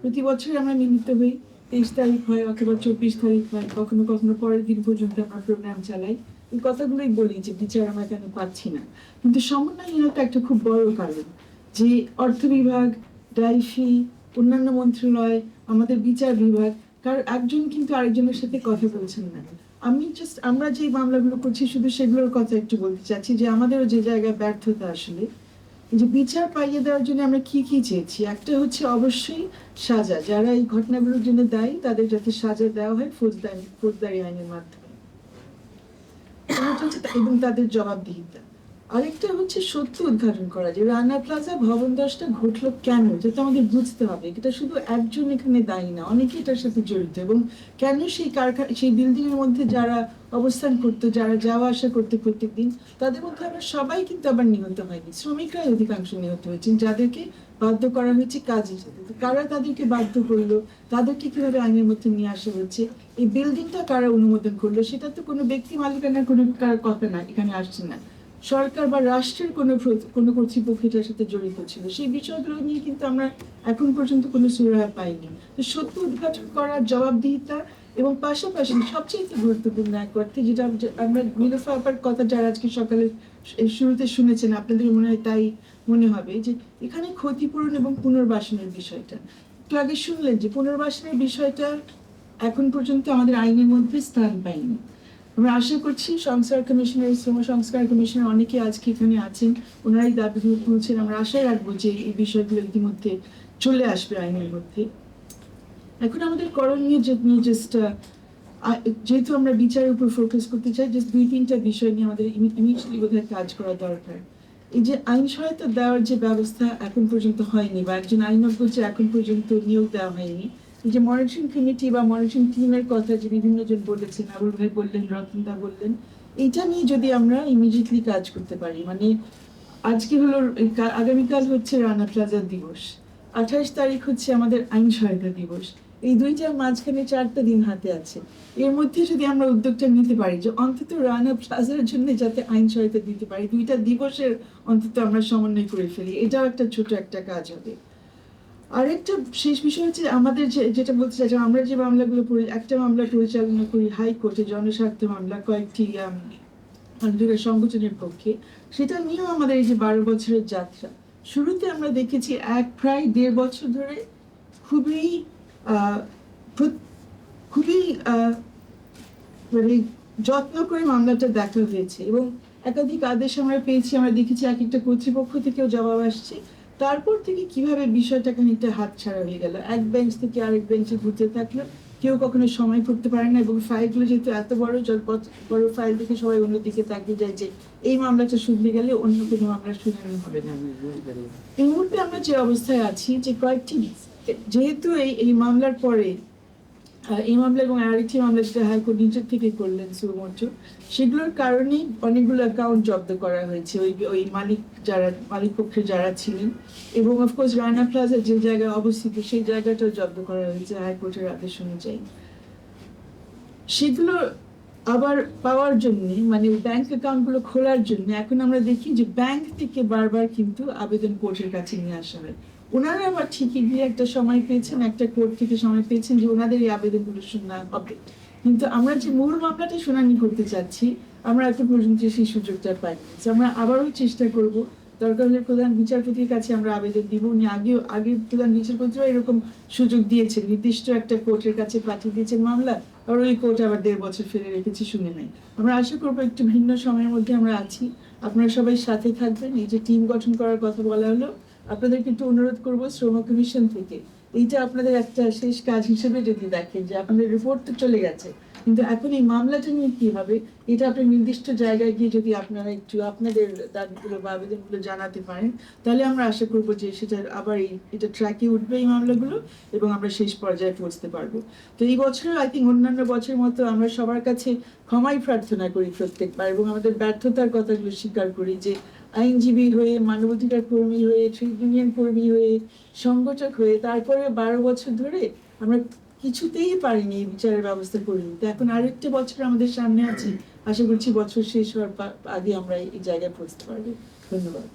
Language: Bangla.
প্রতি বছর আমরা মিলিত হই, তেইশ তারিখ হয় অথবা চব্বিশ তারিখ হয়, কখনো কখনো পরের দিন পর্যন্ত আমরা প্রোগ্রাম চালাই এই কথাগুলোই বলি যে বিচার আমরা কেন পাচ্ছি না। কিন্তু সমন্বয়হীনতা একটা খুব বড় কারণ যে অর্থ বিভাগ ডাইফি অন্যান্য মন্ত্রণালয়, আমাদের বিচার বিভাগ কারণ একজন কিন্তু আরেকজনের সাথে কথা বলছেন না। আমি জাস্ট আমরা যে মামলাগুলো করছি শুধু সেগুলোর কথা একটু বলতে চাচ্ছি যে আমাদেরও যে জায়গায় ব্যর্থতা আসলে যে বিচার পাইয়ে দেওয়ার জন্য আমরা কি কি চেয়েছি? একটা হচ্ছে অবশ্যই সাজা। যারা এই ঘটনাগুলোর জন্য দায়ী, তাদের যাতে সাজা দেওয়া হয় ফৌজদারি ফৌজদারি আইনের মাধ্যমে। এবং তাদের জবাবদিহিতা। আরেকটা হচ্ছে সত্য উদ্ঘাটন করা যে রানা প্লাজা ভবন দশটা ঘটলো কেন? যেটা আমাদের বুঝতে হবে। এটা শুধু একজন এখানে দায়ী না, অনেকে এটার সাথে জড়িত এবং কেন সেই কারখানা সেই বিল্ডিং এর মধ্যে যারা অবস্থান করতো, যারা যাওয়া আসা করতে প্রত্যেক দিন তাদের মধ্যে আমরা সবাই কিন্তু আবার নিহত হয়নি। শ্রমিকরাই অধিকাংশ নিহত হয়েছেন, যাদেরকে বাধ্য করা হয়েছে কাজের সাথে। কারা তাদেরকে বাধ্য করল? তাদেরকে কীভাবে আইনের মধ্যে নিয়ে আসা হচ্ছে এই বিল্ডিংটা কারা অনুমোদন করল? সেটা তো কোনো ব্যক্তি মালিকানার কোনো কথা না, এখানে আসছে না। সরকার বা রাষ্ট্রের কোনো কোনো কর্তৃপক্ষ এটার সাথে জড়িত ছিল। সেই বিষয়গুলো নিয়ে কিন্তু আমরা এখন পর্যন্ত কোনো সুরাহা পাইনি। তো সত্য উদ্ঘাটন করার জবাবদিহিতা এবং পাশাপাশি সবচেয়ে গুরুত্বপূর্ণ এক অর্থে যেটা আমরা নিরফা আপার কথা যারা আজকে সকালে শুরুতে শুনেছেন, আপনাদের মনে হয় তাই মনে হবে যে এখানে ক্ষতিপূরণ এবং পুনর্বাসনের বিষয়টা। একটু আগে শুনলেন যে পুনর্বাসনের বিষয়টা এখন পর্যন্ত আমাদের আইনের মধ্যে স্থান পায়নি। আমরা আশা করছি সংস্কার কমিশনের, শ্রম সংস্কার কমিশনের অনেকে আজকে এখানে আছেন, ওনারাই দাবি তুলছেন। আমরা আশা রাখব যে এই বিষয়গুলো ইতিমধ্যে চলে আসবে আইনের মধ্যে। এখন আমাদের করণীয় যে নিয়ে জাস্ট যেহেতু আমরা বিচারের উপর ফোকাস করতে চাই জাস্ট দুই, তিনটা বিষয় নিয়ে আমাদের ইমিডিয়েটলি বোধহয় কাজ করা দরকার। এই যে আইন সহায়তা দেওয়ার যে ব্যবস্থা এখন পর্যন্ত হয়নি বা একজন আইনজ্ঞ যে এখন পর্যন্ত নিয়োগ দেওয়া হয়নি যে মনিটরিং কমিটি বা মনিটরিং টিমের কথা যে বিভিন্ন জন বলেছেন, আবুল ভাই বললেন রতনদা বললেন, এইটা নিয়ে যদি আমরা ইমিডিয়েটলি কাজ করতে পারি মানে আজকে হলো আগামীকাল হচ্ছে রানা প্লাজা দিবস, আঠাশ তারিখ হচ্ছে আমাদের আইন সহায়তা দিবস, এই দুইটার মাঝখানে চারটা দিন হাতে আছে। এর মধ্যে যদি আমরা উদ্যোগটা নিতে পারি যে অন্তত রানা প্লাজার জন্য যাতে আইন সহায়তা দিতে পারি, দুইটা দিবসের অন্তত আমরা সমন্বয় করে ফেলি, এটাও একটা ছোট একটা কাজ হবে। আরেকটা শেষ বিষয় হচ্ছে আমাদের যে, যেটা বলতে চাইছি, আমরা যে মামলাগুলো একটা মামলা পরিচালনা করি হাইকোর্টে জনস্বার্থ মামলা, কয়েকটি আন্দোলনের সংগঠনের পক্ষে। সেটা নিয়েও আমাদের এই যে বারো বছরের যাত্রা। শুরুতে আমরা দেখেছি এক, প্রায় দেড় বছর ধরে খুবই খুবই মানে যত্ন করে মামলাটা দেখা হয়েছে এবং একাধিক আদেশ আমরা পেয়েছি। আমরা দেখেছি এক একটা কর্তৃপক্ষ থেকেও জবাব আসছে। তারপর থেকে কীভাবে বিষয়টা খানিকটা হাত ছাড়া হয়ে গেল? এক বেঞ্চ থেকে আরেক বেঞ্চে ঘুরতে থাকল। কেউ কখনো সময় করতে পারে না এবং ফাইলগুলো যেহেতু এত বড় বড়- ফাইল দেখে সবাই অন্যদিকে তাকিয়ে যায় যে এই মামলাটা শুনতে গেলে অন্য কোনো মামলা শুনানি হবে না। এই মুহূর্তে আমরা যে অবস্থায় আছি যে কয়েকটি, যেহেতু এই এই মামলার পরে এই মামলা এবং আরেকটি মামলা যেটা হাইকোর্ট নিজের থেকে করলেন সেগুলোর অনেকগুলো অ্যাকাউন্ট জব্দ করা হয়েছে। ওই ওই মালিক যারা, মালিক পক্ষে যারা ছিলেন এবং অফকোর্স রানা প্লাজা যে জায়গায় অবস্থিত সেই জায়গাটাও জব্দ করা হয়েছে হাইকোর্টের আদেশ অনুযায়ী। সেগুলো আবার পাওয়ার জন্য মানে ব্যাংক অ্যাকাউন্টগুলো খোলার জন্য এখন আমরা দেখি যে ব্যাংক থেকে বারবার কিন্তু আবেদন কোর্টের কাছে নিয়ে আসা হয়। ওনারা আবার ঠিকই গিয়ে একটা সময় পেয়েছেন, একটা কোর্ট থেকে সময় পেয়েছেন যে ওনাদের এই আবেদনগুলো শোনা হবে। কিন্তু আমরা যে মূল মামলাটা শুনানি করতে চাচ্ছি আমরা এখন পর্যন্ত সেই সুযোগটা পাইনি। আমরা আবারও চেষ্টা করব, দরকার হলে প্রধান বিচারপতির কাছে আমরা আবেদন দিব। উনি আগেও আগে প্রধান বিচারপতিও এরকম সুযোগ দিয়েছেন। নির্দিষ্ট একটা কোর্টের কাছে পাঠিয়ে দিয়েছেন মামলা আর ওই কোর্ট আবার দেড় বছর ফেলে রেখেছি, শুনে নাই। আমরা আশা করব একটু ভিন্ন সময়ের মধ্যে আমরা আছি। আপনারা সবাই সাথে থাকবেন। এই যে টিম গঠন করার কথা বলা হলো আপনাদের কিন্তু অনুরোধ করব শ্রম কমিশন থেকে। এইটা আপনাদের একটা শেষ কাজ হিসেবে যদি দেখেন যে আপনাদের রিপোর্ট তো চলে গেছে, কিন্তু এখন এই মামলাটা নিয়ে কি হবে? এটা আপনি নির্দিষ্ট জায়গায় গিয়ে যদি আপনারা একটু আপনাদের দাবিগুলো বা আবেদনগুলো জানাতে পারেন, তাহলে আমরা আশা করব যে সেটা আবার এই, এটা ট্র্যাকে উঠবে এই মামলাগুলো এবং আমরা শেষ পর্যায়ে পৌঁছতে পারব। তো এই বছর আই থিঙ্ক অন্যান্য বছরের মতো আমরা সবার কাছে ক্ষমাই প্রার্থনা করি প্রত্যেকবার এবং আমাদের ব্যর্থতার কথাগুলো স্বীকার করি যে আইনজীবী হয়ে, মানবাধিকার কর্মী হয়ে, ট্রেড ইউনিয়ন কর্মী হয়ে, সংগঠক হয়ে, তারপরে বারো বছর ধরে আমরা কিছুতেই পারিনি এই বিচারের ব্যবস্থা করে নিতে এখন আরেকটা বছর আমাদের সামনে আছে। আশা করছি বছর শেষ হওয়ার আগে আমরা এই জায়গায় পৌঁছতে পারব। ধন্যবাদ।